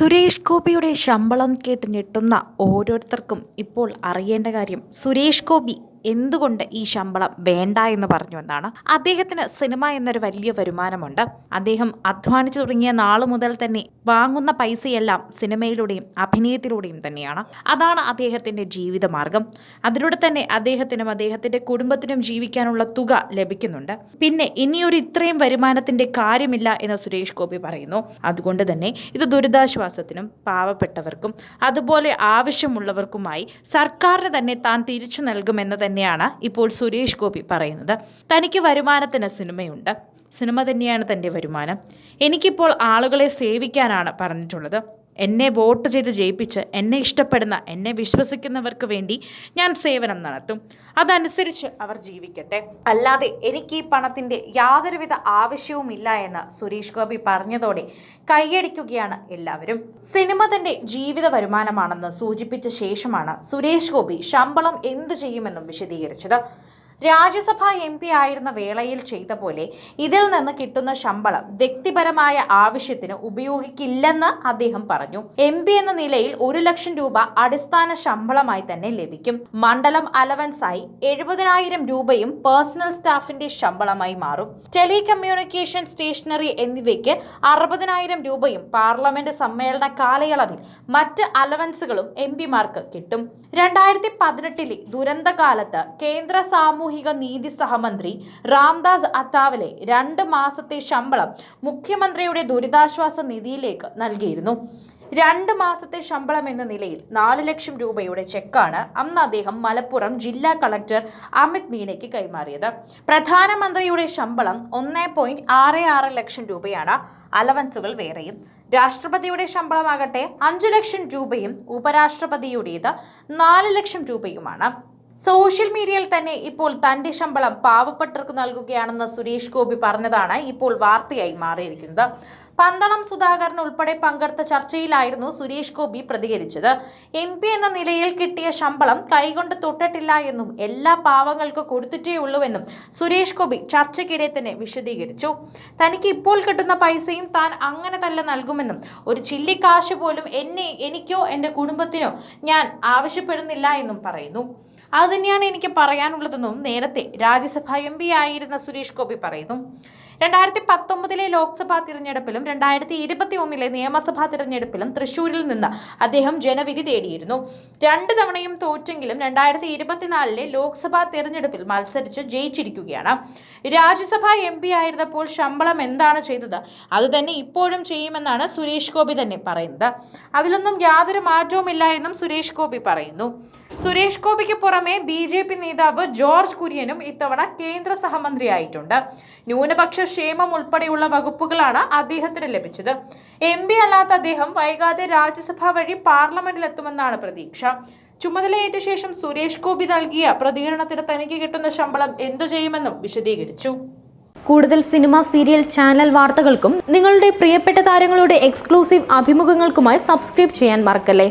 സുരേഷ് ഗോപിയുടെ ശമ്പളം കേട്ട് ഞെട്ടുന്ന ഓരോരുത്തർക്കും ഇപ്പോൾ അറിയേണ്ട കാര്യം സുരേഷ് ഗോപി എന്തുകൊണ്ട് ഈ ശമ്പളം വേണ്ട എന്ന് പറഞ്ഞു എന്നാണ്. അദ്ദേഹത്തിന് സിനിമ എന്നൊരു വലിയ വരുമാനമുണ്ട്. അദ്ദേഹം അധ്വാനിച്ചു തുടങ്ങിയ നാളു മുതൽ തന്നെ വാങ്ങുന്ന പൈസയെല്ലാം സിനിമയിലൂടെയും അഭിനയത്തിലൂടെയും തന്നെയാണ്. അതാണ് അദ്ദേഹത്തിന്റെ ജീവിതമാർഗം. അതിലൂടെ തന്നെ അദ്ദേഹത്തിനും അദ്ദേഹത്തിന്റെ കുടുംബത്തിനും ജീവിക്കാനുള്ള തുക ലഭിക്കുന്നുണ്ട്. പിന്നെ ഇനിയൊരു ഇത്രയും വരുമാനത്തിന്റെ കാര്യമില്ല എന്ന് സുരേഷ് ഗോപി പറയുന്നു. അതുകൊണ്ട് തന്നെ ഇത് ദുരിതാശ്വാസത്തിനും പാവപ്പെട്ടവർക്കും അതുപോലെ ആവശ്യമുള്ളവർക്കുമായി സർക്കാരിന് തന്നെ താൻ തിരിച്ചു നൽകുമെന്ന് തന്നെയാണ് ഇപ്പോൾ സുരേഷ് ഗോപി പറയുന്നത്. തനിക്ക് വരുമാനത്തിന് സിനിമയുണ്ട്. സിനിമ തന്നെയാണ് തന്റെ വരുമാനം. എനിക്കിപ്പോൾ ആളുകളെ സേവിക്കാനാണ് പറഞ്ഞിട്ടുള്ളത്. എന്നെ വോട്ട് ചെയ്ത് ജയിപ്പിച്ച് എന്നെ ഇഷ്ടപ്പെടുന്ന എന്നെ വിശ്വസിക്കുന്നവർക്ക് വേണ്ടി ഞാൻ സേവനം നടത്തും. അതനുസരിച്ച് അവർ ജീവിക്കട്ടെ. അല്ലാതെ എനിക്ക് ഈ പണത്തിന്റെ യാതൊരുവിധ ആവശ്യവുമില്ല എന്ന് സുരേഷ് ഗോപി പറഞ്ഞതോടെ കൈയടിക്കുകയാണ് എല്ലാവരും. സിനിമ തന്റെ ജീവിത വരുമാനമാണെന്ന് സൂചിപ്പിച്ച ശേഷമാണ് സുരേഷ് ഗോപി ശമ്പളം എന്തു ചെയ്യുമെന്നും വിശദീകരിച്ചത്. രാജ്യസഭ എം പി ആയിരുന്ന വേളയിൽ ചെയ്ത പോലെ ഇതിൽ നിന്ന് കിട്ടുന്ന ശമ്പളം വ്യക്തിപരമായ ആവശ്യത്തിന് ഉപയോഗിക്കില്ലെന്ന് അദ്ദേഹം പറഞ്ഞു. എം എന്ന നിലയിൽ ഒരു ലക്ഷം രൂപ അടിസ്ഥാന ശമ്പളമായി തന്നെ ലഭിക്കും. മണ്ഡലം അലവൻസായി എഴുപതിനായിരം രൂപയും പേഴ്സണൽ സ്റ്റാഫിന്റെ ശമ്പളമായി മാറും. ടെലികമ്മ്യൂണിക്കേഷൻ സ്റ്റേഷനറി എന്നിവയ്ക്ക് അറുപതിനായിരം രൂപയും പാർലമെന്റ് സമ്മേളന കാലയളവിൽ മറ്റ് അലവൻസുകളും എം പിമാർക്ക് കിട്ടും. രണ്ടായിരത്തി പതിനെട്ടിലെ ദുരന്തകാലത്ത് കേന്ദ്ര സാമൂഹിക നീതി സഹമന്ത്രി രാംദാസ് അത്താവലെ രണ്ട് മാസത്തെ ശമ്പളം മുഖ്യമന്ത്രിയുടെ ദുരിതാശ്വാസ നിധിയിലേക്ക് നൽകിയിരുന്നു. രണ്ട് മാസത്തെ ശമ്പളം എന്ന നിലയിൽ നാല് ലക്ഷം രൂപയുടെ ചെക്കാണ് അന്ന് അദ്ദേഹം മലപ്പുറം ജില്ലാ കളക്ടർ അമിത് മീനയ്ക്ക് കൈമാറിയത്. പ്രധാനമന്ത്രിയുടെ ശമ്പളം ഒന്നേ പോയിന്റ് ആറ് ആറ് ലക്ഷം രൂപയാണ്. അലവൻസുകൾ വേറെയും. രാഷ്ട്രപതിയുടെ ശമ്പളമാകട്ടെ അഞ്ചു ലക്ഷം രൂപയും ഉപരാഷ്ട്രപതിയുടേത് നാല് ലക്ഷം രൂപയുമാണ്. സോഷ്യൽ മീഡിയയിൽ തന്നെ ഇപ്പോൾ തന്റെ ശമ്പളം പാവപ്പെട്ടവർക്ക് നൽകുകയാണെന്ന് സുരേഷ് ഗോപി പറഞ്ഞതാണ് ഇപ്പോൾ വാർത്തയായി മാറിയിരിക്കുന്നത്. പന്തളം സുധാകരൻ ഉൾപ്പെടെ പങ്കെടുത്ത ചർച്ചയിലായിരുന്നു സുരേഷ് ഗോപി പ്രതികരിച്ചത്. എം പി എന്ന നിലയിൽ കിട്ടിയ ശമ്പളം കൈകൊണ്ട് തൊട്ടിട്ടില്ല എന്നും എല്ലാ പാവങ്ങൾക്കും കൊടുത്തിട്ടേ ഉള്ളൂവെന്നും സുരേഷ് ഗോപി ചർച്ചയ്ക്കിടെ തന്നെ വിശദീകരിച്ചു. തനിക്ക് ഇപ്പോൾ കിട്ടുന്ന പൈസയും താൻ അങ്ങനെ തന്നെ നൽകുമെന്നും ഒരു ചില്ലിക്കാശ് പോലും എന്നെ എനിക്കോ എന്റെ കുടുംബത്തിനോ ഞാൻ ആവശ്യപ്പെടുന്നില്ല എന്നും പറയുന്നു. അത് തന്നെയാണ് എനിക്ക് പറയാനുള്ളതെന്നും നേരത്തെ രാജ്യസഭ എം പി ആയിരുന്ന സുരേഷ് ഗോപി പറയുന്നു. രണ്ടായിരത്തി പത്തൊമ്പതിലെ ലോക്സഭാ തിരഞ്ഞെടുപ്പിലും രണ്ടായിരത്തി ഇരുപത്തി ഒന്നിലെ നിയമസഭാ തിരഞ്ഞെടുപ്പിലും തൃശൂരിൽ നിന്ന് അദ്ദേഹം ജനവിധി തേടിയിരുന്നു. രണ്ട് തവണയും തോറ്റെങ്കിലും രണ്ടായിരത്തി ഇരുപത്തിനാലിലെ ലോക്സഭാ തിരഞ്ഞെടുപ്പിൽ മത്സരിച്ച് ജയിച്ചിരിക്കുകയാണ്. രാജ്യസഭാ എം പി ആയിരുന്നപ്പോൾ ശമ്പളം എന്താണ് ചെയ്തത്? അതുതന്നെ ഇപ്പോഴും ചെയ്യുമെന്നാണ് സുരേഷ് ഗോപി തന്നെ പറയുന്നത്. അതിലൊന്നും യാതൊരു മാറ്റവുമില്ല എന്നും സുരേഷ് ഗോപി പറയുന്നു. സുരേഷ് ഗോപിക്ക് പുറമെ ബി ജെ പി നേതാവ് ജോർജ് കുര്യനും ഇത്തവണ കേന്ദ്ര സഹമന്ത്രിയായിട്ടുണ്ട്. ന്യൂനപക്ഷ ക്ഷേമം ഉൾപ്പെടെയുള്ള വകുപ്പുകളാണ് അദ്ദേഹത്തിന് ലഭിച്ചത്. എം പി അല്ലാത്ത അദ്ദേഹം വൈകാതെ രാജ്യസഭ വഴി പാർലമെന്റിലെത്തുമെന്നാണ് പ്രതീക്ഷ. ചുമതലയേറ്റ ശേഷം സുരേഷ് ഗോപി നൽകിയ പ്രതികരണത്തിന് തനിക്ക് കിട്ടുന്ന ശമ്പളം എന്തു ചെയ്യുമെന്നും വിശദീകരിച്ചു. കൂടുതൽ സിനിമ സീരിയൽ ചാനൽ വാർത്തകൾക്കും നിങ്ങളുടെ പ്രിയപ്പെട്ട താരങ്ങളുടെ എക്സ്ക്ലൂസീവ് അഭിമുഖങ്ങൾക്കുമായി സബ്സ്ക്രൈബ് ചെയ്യാൻ മറക്കല്ലേ?